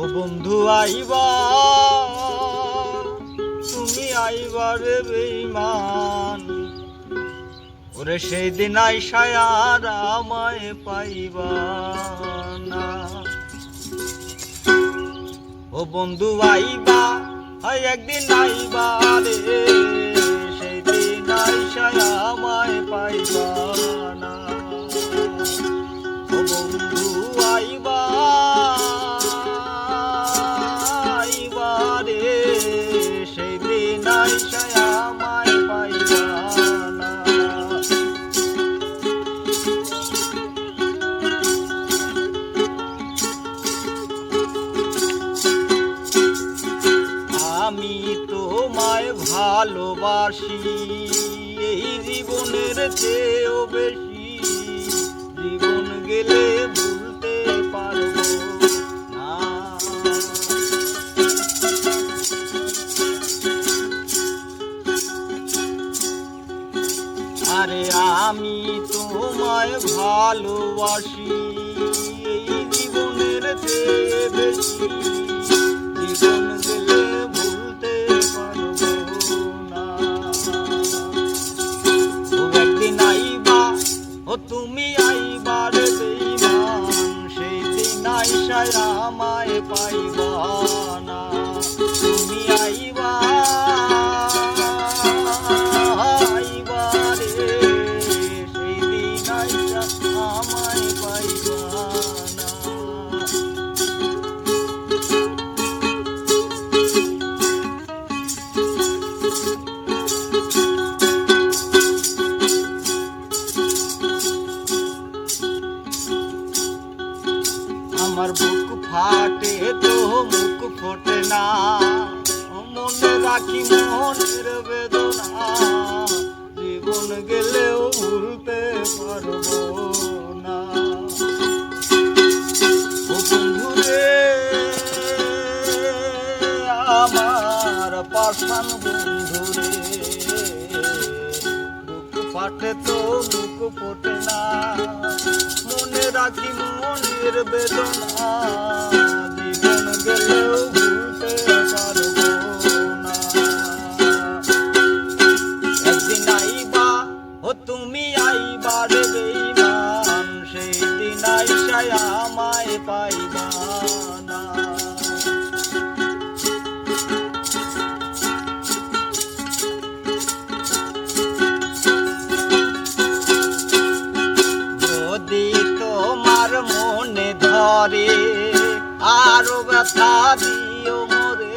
ও বন্ধু, আইবা। তুমি আইবারে বেইমান ওরে সেই দিন আইসায় আর আমায় পাইবা না। ও বন্ধু, আইবা, হয় একদিন আইবা রে। আমি তোমায় ভালোবাসি। এই জীবনের চেয়েও বেশি জীবন গেলে ভুলতে পারব আরে আমি তোমায় ভালোবাসি। এই জীবনের চেয়ে বেশি তুমি আইবার বেইমান সেই দিন আইসায় আমায় পাইবা না তুমি আইবা আমার বুক ফাটে, তো মুখ ফোটে না। মনে রাখি মনের বেদনা। জীবন গেলেও ভুলতে পারব না। ও বন্ধু আমার পাশান বন্ধু ফাটে তো মুখ ফোটে না। মনে রাখি মনের বেদনা। জীবন গেলেও ভুলতে পারব না। একদিন আইবা, ও তুমি আইবা রে বেইমান। সেই দিন আইসায় আমায় পাইবা না। ধরে আরও ব্যথা দিও মোরে।